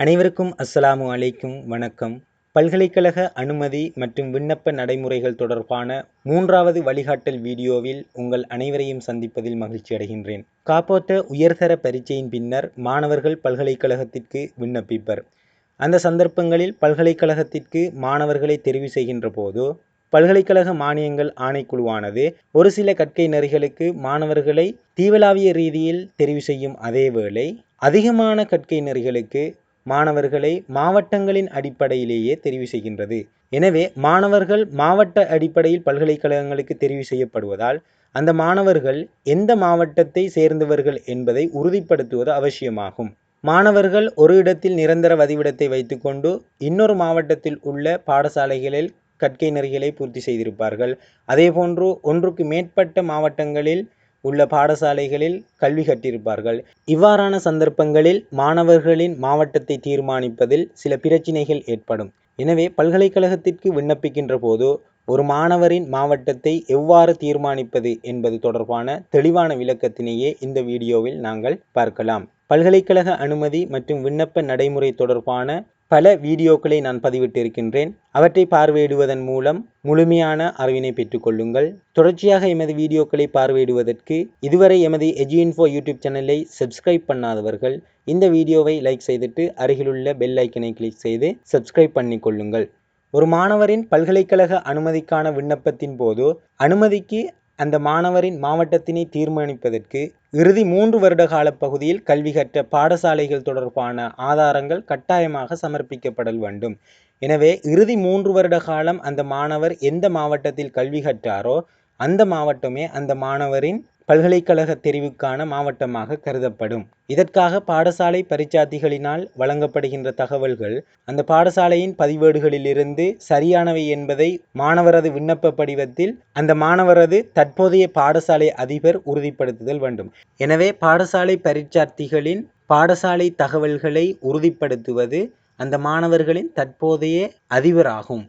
அனைவருக்கும் அஸ்ஸலாமு அலைக்கும் வணக்கம். பல்கலைக்கழக அனுமதி மற்றும் விண்ணப்ப நடைமுறைகள் தொடர்பான மூன்றாவது வழிகாட்டல் வீடியோவில் உங்கள் அனைவரையும் சந்திப்பதில் மகிழ்ச்சி அடைகின்றேன். காப்போத்த உயர்தர பரீட்சையின் பின்னர் மாணவர்கள் பல்கலைக்கழகத்திற்கு விண்ணப்பிப்பர். அந்த சந்தர்ப்பங்களில் பல்கலைக்கழகத்திற்கு மாணவர்களை தெரிவு செய்கின்ற போது பல்கலைக்கழக மானியங்கள் ஆணைக்குழுவானது ஒரு சில கற்கை நெறிகளுக்கு மாணவர்களை தீவலாவிய ரீதியில் தெரிவு செய்யும் அதேவேளை அதிகமான கற்கை நெறிகளுக்கு மாணவர்களை மாவட்டங்களின் அடிப்படையிலேயே தெரிவு செய்கின்றது. எனவே மாணவர்கள் மாவட்ட அடிப்படையில் பல்கலைக்கழகங்களுக்கு தெரிவு செய்யப்படுவதால் அந்த மாணவர்கள் எந்த மாவட்டத்தை சேர்ந்தவர்கள் என்பதை உறுதிப்படுத்துவது அவசியமாகும். மாணவர்கள் ஒரு இடத்தில் நிரந்தர வதிவிடத்தை வைத்துக்கொண்டு இன்னொரு மாவட்டத்தில் உள்ள பாடசாலைகளில் கற்கை நெறிகளை பூர்த்தி செய்திருப்பார்கள். அதேபோன்று ஒன்றுக்கு மேற்பட்ட மாவட்டங்களில் உள்ள பாடசாலைகளில் கல்வி கற்றிருப்பார்கள். இவ்வாறான சந்தர்ப்பங்களில் மாணவர்களின் மாவட்டத்தை தீர்மானிப்பதில் சில பிரச்சினைகள் ஏற்படும். எனவே பல்கலைக்கழகத்திற்கு விண்ணப்பிக்கின்ற போது ஒரு மாணவரின் மாவட்டத்தை எவ்வாறு தீர்மானிப்பது என்பது தொடர்பான தெளிவான விளக்கத்தினையே இந்த வீடியோவில் நாங்கள் பார்க்கலாம். பல்கலைக்கழக அனுமதி மற்றும் விண்ணப்ப நடைமுறை தொடர்பான பல வீடியோக்களை நான் பதிவிட்டிருக்கின்றேன். அவற்றை பார்வையிடுவதன் மூலம் முழுமையான அறிவினை பெற்றுக்கொள்ளுங்கள் தொடர்ச்சியாக எமது வீடியோக்களை பார்வையிடுவதற்கு இதுவரை எமது எஜிஇன்ஃபோ யூடியூப் சேனலை சப்ஸ்கிரைப் பண்ணாதவர்கள் இந்த வீடியோவை லைக் செய்துட்டு அருகிலுள்ள பெல் ஐக்கனை கிளிக் செய்து சப்ஸ்கிரைப் பண்ணிக்கொள்ளுங்கள் ஒரு மாணவரின் பல்கலைக்கழக அனுமதிக்கான விண்ணப்பத்தின் போது அனுமதிக்கு அந்த மாணவரின் மாவட்டத்தினை தீர்மானிப்பதற்கு இறுதி மூன்று வருட கால பகுதியில் கல்வி கற்ற பாடசாலைகள் தொடர்பான ஆதாரங்கள் கட்டாயமாக சமர்ப்பிக்கப்படல் வேண்டும். எனவே இறுதி மூன்று வருட காலம் அந்த மாணவர் எந்த மாவட்டத்தில் கல்வி கற்றாரோ அந்த மாவட்டமே அந்த மாணவரின் பல்கலைக்கழக தெரிவுக்கான மாவட்டமாக கருதப்படும். இதற்காக பாடசாலை பரிச்சாத்திகளினால் வழங்கப்படுகின்ற தகவல்கள் அந்த பாடசாலையின் பதிவேடுகளிலிருந்து சரியானவை என்பதை மாணவரது விண்ணப்ப படிவத்தில் அந்த மாணவரது தற்போதைய பாடசாலை அதிபர் உறுதிப்படுத்துதல் வேண்டும். எனவே பாடசாலை பரீட்சார்த்திகளின் பாடசாலை தகவல்களை உறுதிப்படுத்துவது அந்த மாணவர்களின் தற்போதைய அதிபராகும்.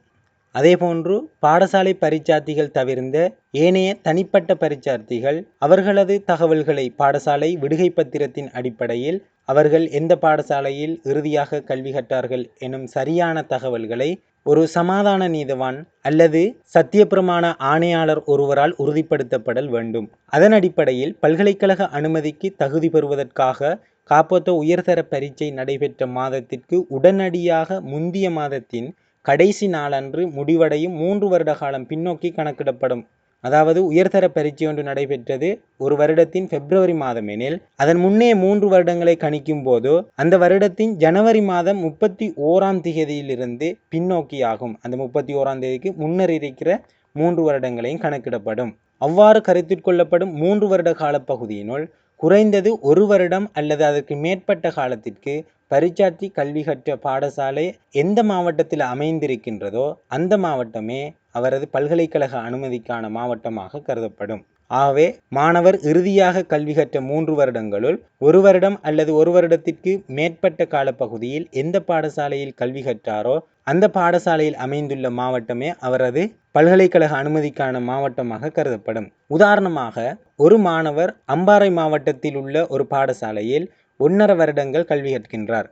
அதேபோன்று பாடசாலை பரீட்சார்த்திகள் தவிர்ந்த ஏனைய தனிப்பட்ட பரீட்சார்த்திகள் அவர்களது தகவல்களை பாடசாலை விடுகை பத்திரத்தின் அடிப்படையில் அவர்கள் எந்த பாடசாலையில் இறுதியாக கல்வி கற்றார்கள் எனும் சரியான தகவல்களை ஒரு சமாதான நீதவான் அல்லது சத்தியப்பிரமாண ஆணையாளர் ஒருவரால் உறுதிப்படுத்தப்படல் வேண்டும். அதன் அடிப்படையில் பல்கலைக்கழக அனுமதிக்கு தகுதி பெறுவதற்காக காப்போத்த உயர்தர பரீட்சை நடைபெற்ற மாதத்திற்கு உடனடியாக முந்திய மாதத்தின் கடைசி நாளன்று முடிவடையும் மூன்று வருட காலம் பின்னோக்கி கணக்கிடப்படும். அதாவது உயர்தர பரீட்சை ஒன்று நடைபெற்றது ஒரு வருடத்தின் பிப்ரவரி மாதம் எனில் அதன் முன்னே மூன்று வருடங்களை கணிக்கும் போது அந்த வருடத்தின் ஜனவரி மாதம் முப்பத்தி ஓராம் தேதியிலிருந்து பின்னோக்கி ஆகும் அந்த முப்பத்தி ஓராம் தேதிக்கு முன்னர் இருக்கிற மூன்று வருடங்களையும் கணக்கிடப்படும். அவ்வாறு கருத்தில் கொள்ளப்படும் மூன்று வருட காலப்பகுதியினுள் குறைந்தது ஒரு வருடம் அல்லது அதற்கு மேற்பட்ட காலத்திற்கு பரீட்சார்த்தி கல்வி கற்ற பாடசாலை எந்த மாவட்டத்தில் அமைந்திருக்கின்றதோ அந்த மாவட்டமே அவரது பல்கலைக்கழக அனுமதிக்கான மாவட்டமாக கருதப்படும். ஆகவே மாணவர் இறுதியாக கல்வி கற்ற மூன்று வருடங்களுள் ஒரு வருடம் அல்லது ஒரு வருடத்திற்கு மேற்பட்ட காலப்பகுதியில் எந்த பாடசாலையில் கல்வி கற்றாரோ அந்த பாடசாலையில் அமைந்துள்ள மாவட்டமே அவரது பல்கலைக்கழக அனுமதிக்கான மாவட்டமாக கருதப்படும். உதாரணமாக ஒரு மாணவர் அம்பாறை மாவட்டத்தில் உள்ள ஒரு பாடசாலையில் ஒன்றரை வருடங்கள் கல்வி கற்கின்றார்.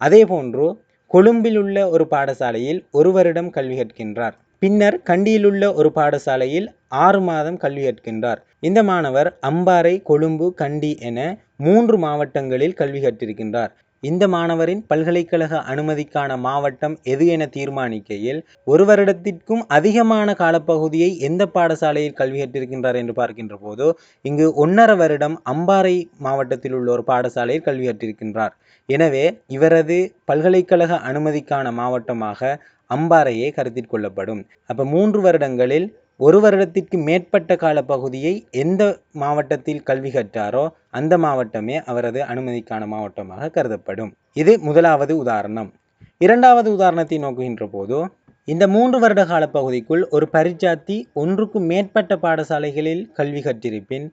அதேபோன்று கொழும்பில் உள்ள ஒரு பாடசாலையில் ஒரு வருடம் கல்வி கற்கின்றார். பின்னர் கண்டியிலுள்ள ஒரு பாடசாலையில் ஆறு மாதம் கல்வி கற்கின்றார். இந்த மாணவர் அம்பாறை கொழும்பு கண்டி என மூன்று மாவட்டங்களில் கல்வி கற்றிருக்கின்றார். இந்த மாணவரின் பல்கலைக்கழக அனுமதிக்கான மாவட்டம் எது என தீர்மானிக்கையில் ஒரு வருடத்திற்கும் அதிகமான காலப்பகுதியை எந்த பாடசாலையில் கல்வி கற்றிருக்கின்றார் என்று பார்க்கின்ற போது இங்கு ஒன்றரை வருடம் அம்பாறை மாவட்டத்தில் உள்ள ஒரு பாடசாலையில் கல்வி கற்றிருக்கின்றார் எனவே இவரது பல்கலைக்கழக அனுமதிக்கான மாவட்டமாக அம்பாறையே கருத்தில் கொள்ளப்படும். அப்போ மூன்று வருடங்களில் ஒரு வருடத்திற்கு மேற்பட்ட கால பகுதியை எந்த மாவட்டத்தில் கல்வி கற்றாரோ அந்த மாவட்டமே அவரது அனுமதிக்கான மாவட்டமாக கருதப்படும். இது முதலாவது உதாரணம். இரண்டாவது உதாரணத்தை நோக்குகின்ற போது இந்த மூன்று வருட கால பகுதிக்குள் ஒரு பரிச்சாத்தி ஒன்றுக்கு மேற்பட்ட பாடசாலைகளில் கல்வி கற்றிருப்பின்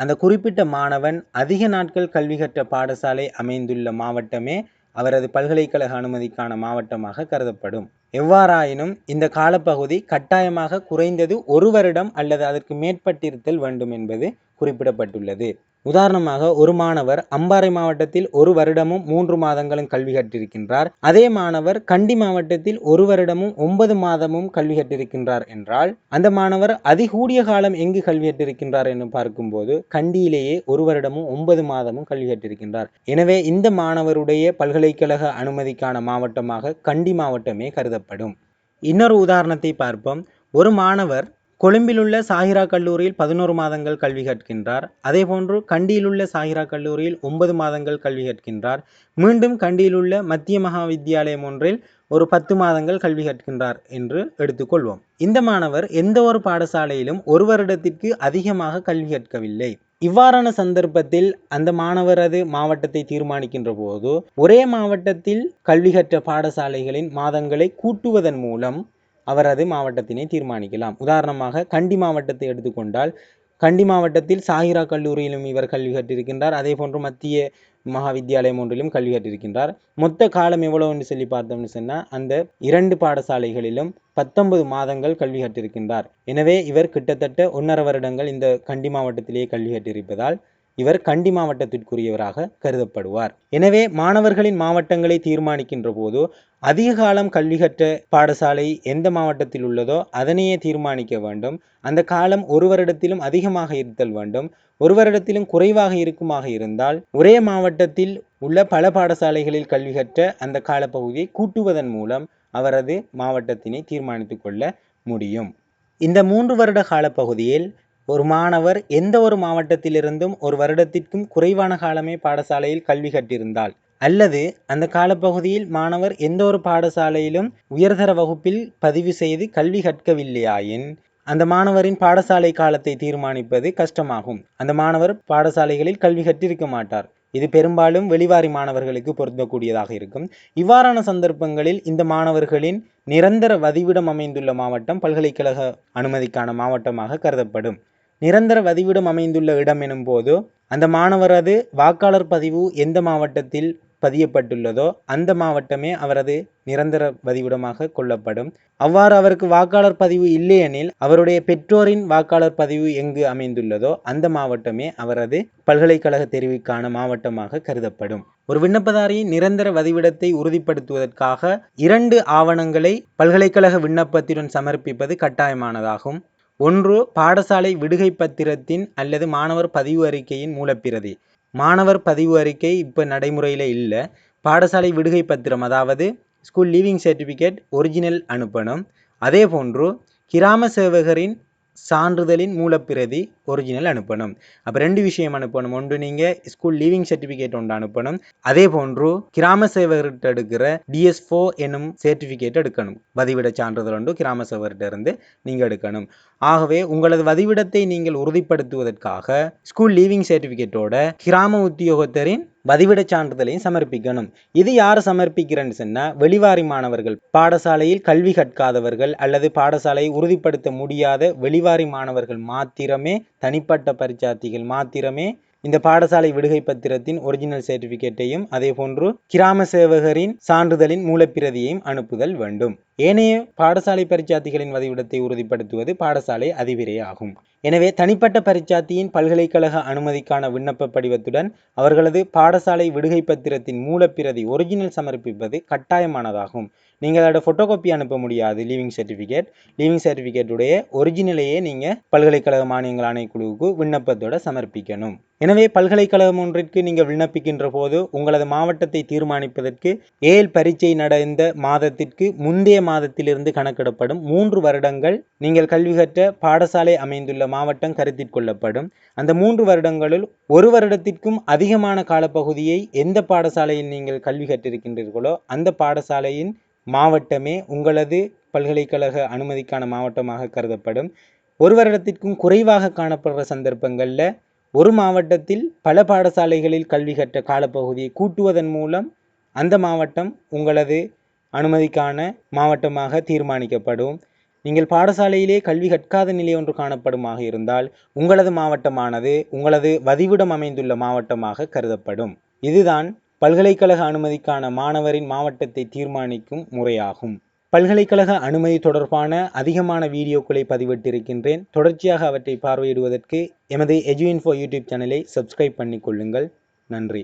அந்த குறிப்பிட்ட மாணவன் அதிக நாட்கள் கல்வி கற்ற பாடசாலை அமைந்துள்ள மாவட்டமே அவரது பல்கலைக்கழக அனுமதிக்கான மாவட்டமாக கருதப்படும். எவ்வாறாயினும் இந்த காலப்பகுதி கட்டாயமாக குறைந்தது ஒரு வருடம் அல்லது அதற்கு மேற்பட்டிருத்தல் வேண்டும் என்பது குறிப்பிடப்பட்டுள்ளது. உதாரணமாக ஒரு மாணவர் அம்பாறை மாவட்டத்தில் ஒரு வருடமும் மூன்று மாதங்களும் கல்வி கற்றிருக்கின்றார். அதே மாணவர் கண்டி மாவட்டத்தில் ஒரு வருடமும் ஒன்பது மாதமும் கல்வி கற்றிருக்கின்றார் என்றால் அந்த மாணவர் அதிகூடிய காலம் எங்கு கல்வி கற்றிருக்கின்றார் என்று பார்க்கும்போது கண்டியிலேயே ஒரு வருடமும் ஒன்பது மாதமும் கல்வி கற்றிருக்கின்றார். எனவே இந்த மாணவருடைய பல்கலைக்கழக அனுமதிக்கான மாவட்டமாக கண்டி மாவட்டமே கருதப்படும் இன்னொரு உதாரணத்தை பார்ப்போம். ஒரு மாணவர் கொழும்பிலுள்ள சாஹிரா கல்லூரியில் பதினோரு மாதங்கள் கல்வி கற்கின்றார். அதேபோன்று கண்டியிலுள்ள சாஹிரா கல்லூரியில் ஒன்பது மாதங்கள் கல்வி கற்கின்றார். மீண்டும் கண்டியிலுள்ள மத்திய மகா வித்தியாலயம் ஒன்றில் ஒரு பத்து மாதங்கள் கல்வி கற்கின்றார் என்று எடுத்துக்கொள்வோம். இந்த மாணவர் எந்த ஒரு பாடசாலையிலும் ஒரு வருடத்திற்கு அதிகமாக கல்வி கற்கவில்லை. இவ்வாறான சந்தர்ப்பத்தில் அந்த மாணவரது மாவட்டத்தை தீர்மானிக்கின்ற போது ஒரே மாவட்டத்தில் கல்வி கற்ற பாடசாலைகளின் மாதங்களை கூட்டுவதன் மூலம் அவரது மாவட்டத்தினை தீர்மானிக்கலாம். உதாரணமாக கண்டி மாவட்டத்தை எடுத்துக்கொண்டால் கண்டி மாவட்டத்தில் சாஹிரா கல்லூரியிலும் இவர் கல்வி கற்றிருக்கின்றார். அதே போன்று மத்திய மகா வித்தியாலயம் ஒன்றிலும் கல்வி கற்றிருக்கின்றார். மொத்த காலம் எவ்வளவு என்று சொல்லி பார்த்தோம்னு சொன்னால் அந்த இரண்டு பாடசாலைகளிலும் பத்தொன்பது மாதங்கள் கல்வி கற்றிருக்கின்றார். எனவே இவர் கிட்டத்தட்ட ஒன்றரை வருடங்கள் இந்த கண்டி மாவட்டத்திலேயே கல்வி கற்றிருப்பதால் இவர் கண்டி மாவட்டத்திற்குரியவராக கருதப்படுவார். எனவே மாணவர்களின் மாவட்டங்களை தீர்மானிக்கின்ற போது அதிக காலம் கல்வி கற்ற பாடசாலை எந்த மாவட்டத்தில் உள்ளதோ அதனையே தீர்மானிக்க வேண்டும். அந்த காலம் ஒரு வருடத்திலும் அதிகமாக இருத்தல் வேண்டும். ஒரு வருடத்திலும் குறைவாக இருக்குமாக இருந்தால் ஒரே மாவட்டத்தில் உள்ள பல பாடசாலைகளில் கல்வி கற்ற அந்த காலப்பகுதியை கூட்டுவதன் மூலம் அவரது மாவட்டத்தினை தீர்மானித்துக் கொள்ள முடியும். இந்த மூன்று வருட காலப்பகுதியில் ஒரு மாணவர் எந்த ஒரு மாவட்டத்திலிருந்தும் ஒரு வருடத்திற்கும் குறைவான காலமே பாடசாலையில் கல்வி கற்றிருந்தால் அல்லது அந்த காலப்பகுதியில் மாணவர் எந்த ஒரு பாடசாலையிலும் உயர்தர வகுப்பில் பதிவு செய்து கல்வி கற்கவில்லையாயின் அந்த மாணவரின் பாடசாலை காலத்தை தீர்மானிப்பது கஷ்டமாகும். அந்த மாணவர் பாடசாலைகளில் கல்வி கற்றிருக்க மாட்டார். இது பெரும்பாலும் வெளிவாரி மாணவர்களுக்கு பொருந்தக்கூடியதாக இருக்கும். இவ்வாறான சந்தர்ப்பங்களில் இந்த மாணவர்களின் நிரந்தர வதிவிடம் அமைந்துள்ள மாவட்டம் பல்கலைக்கழக அனுமதிக்கான மாவட்டமாக கருதப்படும். நிரந்தர வதிவிடம் அமைந்துள்ள இடம் எனும்போது அந்த மாணவரது வாக்காளர் பதிவு எந்த மாவட்டத்தில் பதியப்பட்டுள்ளதோ அந்த மாவட்டமே அவரது நிரந்தர பதிவிடமாக கொள்ளப்படும். அவ்வாறு அவருக்கு வாக்காளர் பதிவு இல்லையெனில் அவருடைய பெற்றோரின் வாக்காளர் பதிவு எங்கு அமைந்துள்ளதோ அந்த மாவட்டமே அவரது பல்கலைக்கழக தெரிவுக்கான மாவட்டமாக கருதப்படும். ஒரு விண்ணப்பதாரியின் நிரந்தர வதிவிடத்தை உறுதிப்படுத்துவதற்காக இரண்டு ஆவணங்களை பல்கலைக்கழக விண்ணப்பத்துடன் சமர்ப்பிப்பது கட்டாயமானதாகும். ஒன்று பாடசாலை விடுகை பத்திரத்தின் அல்லது மாணவர் பதிவு அறிக்கையின் மூலப்பிரதி. மாணவர் பதிவு அறிக்கை இப்போ நடைமுறையில் இல்லை. பாடசாலை விடுகை பத்திரம் அதாவது ஸ்கூல் லீவிங் சர்டிஃபிகேட் ஒரிஜினல் அனுப்பணும். அதே போன்று கிராம சேவகரின் சான்றிதழின் மூலப்பிரதி ஒரிஜினல் அனுப்பணும். அப்போ ரெண்டு விஷயம் அனுப்பணும். ஒன்று நீங்கள் ஸ்கூல் லீவிங் சர்டிஃபிகேட் ஒன்று அனுப்பணும். அதே போன்று கிராம சேவகர்கிட்ட எடுக்கிற டிஎஸ் ஃபோ சர்டிஃபிகேட் எடுக்கணும். வதிவிட சான்றிதழ் ஒன்று கிராம சேவர்கிட்ட இருந்து நீங்கள் எடுக்கணும். ஆகவே உங்களது வதிவிடத்தை நீங்கள் உறுதிப்படுத்துவதற்காக ஸ்கூல் லீவிங் சர்டிஃபிகேட்டோட கிராம உத்தியோகத்தரின் வதிவிடச் சான்றிதழையும் சமர்ப்பிக்கணும். இது யார் சமர்ப்பிக்கிறேன்னு சொன்னால் வெளிவாரி மாணவர்கள். பாடசாலையில் கல்வி கற்காதவர்கள் அல்லது பாடசாலையை உறுதிப்படுத்த முடியாத வெளிவாரி மாணவர்கள் மாத்திரமே தனிப்பட்ட பரிச்சார்த்திகள் மாத்திரமே இந்த பாடசாலை விடுகை பத்திரத்தின் ஒரிஜினல் சர்டிபிகேட்டையும் அதே போன்று கிராம சேவகரின் சான்றிதழின் மூலப்பிரதியையும் அனுப்புதல் வேண்டும். ஏனைய பாடசாலை பரிச்சார்த்திகளின் வதிவிடத்தை உறுதிப்படுத்துவது பாடசாலை அதிவிரை ஆகும். எனவே தனிப்பட்ட பரிச்சார்த்தியின் பல்கலைக்கழக அனுமதிக்கான விண்ணப்ப படிவத்துடன் அவர்களது பாடசாலை விடுகை பத்திரத்தின் மூலப்பிரதி ஒரிஜினல் சமர்ப்பிப்பது கட்டாயமானதாகும். நீங்கள் அதோட ஃபோட்டோகாப்பி அனுப்ப முடியாது. லீவிங் சர்டிஃபிகேட் லீவிங் சர்டிஃபிகேட்டுடைய ஒரிஜினலையே நீங்கள் பல்கலைக்கழக மானியங்கள் ஆணைக்குழுவுக்கு விண்ணப்பத்தோட சமர்ப்பிக்கணும். எனவே பல்கலைக்கழகம் ஒன்றிற்கு நீங்கள் விண்ணப்பிக்கின்ற போது உங்களது மாவட்டத்தை தீர்மானிப்பதற்கு ஏல் பரீட்சை நடந்த மாதத்திற்கு முந்தைய மாதத்திலிருந்து கணக்கிடப்படும் மூன்று வருடங்கள் நீங்கள் கல்வி கற்ற பாடசாலை அமைந்துள்ள மாவட்டம் கருத்தில் கொள்ளப்படும். அந்த மூன்று வருடங்களில் ஒரு வருடத்திற்கும் அதிகமான காலப்பகுதியை எந்த பாடசாலையில் நீங்கள் கல்வி கற்றிருக்கின்றீர்களோ அந்த பாடசாலையின் மாவட்டமே உங்களது பல்கலைக்கழக அனுமதிக்கான மாவட்டமாக கருதப்படும். ஒரு வருடத்திற்கும் குறைவாக காணப்படுற சந்தர்ப்பங்களில் ஒரு மாவட்டத்தில் பல பாடசாலைகளில் கல்வி கற்ற காலப்பகுதியை கூட்டுவதன் மூலம் அந்த மாவட்டம் உங்களது அனுமதிக்கான மாவட்டமாக தீர்மானிக்கப்படும். நீங்கள் பாடசாலையிலே கல்வி கற்காத நிலை ஒன்று காணப்படுமாக இருந்தால் உங்களது மாவட்டமானது உங்களது வதிவிடம் அமைந்துள்ள மாவட்டமாக கருதப்படும். இதுதான் பல்கலைக்கழக அனுமதிக்கான மாணவரின் மாவட்டத்தை தீர்மானிக்கும் முறையாகும். பல்கலைக்கழக அனுமதி தொடர்பான அதிகமான வீடியோக்களை பதிவிட்டிருக்கின்றேன். தொடர்ச்சியாக அவற்றை பார்வையிடுவதற்கு எமது எஜுஇன்ஃபோ யூடியூப் சேனலை சப்ஸ்கிரைப் பண்ணிக்கொள்ளுங்கள். நன்றி.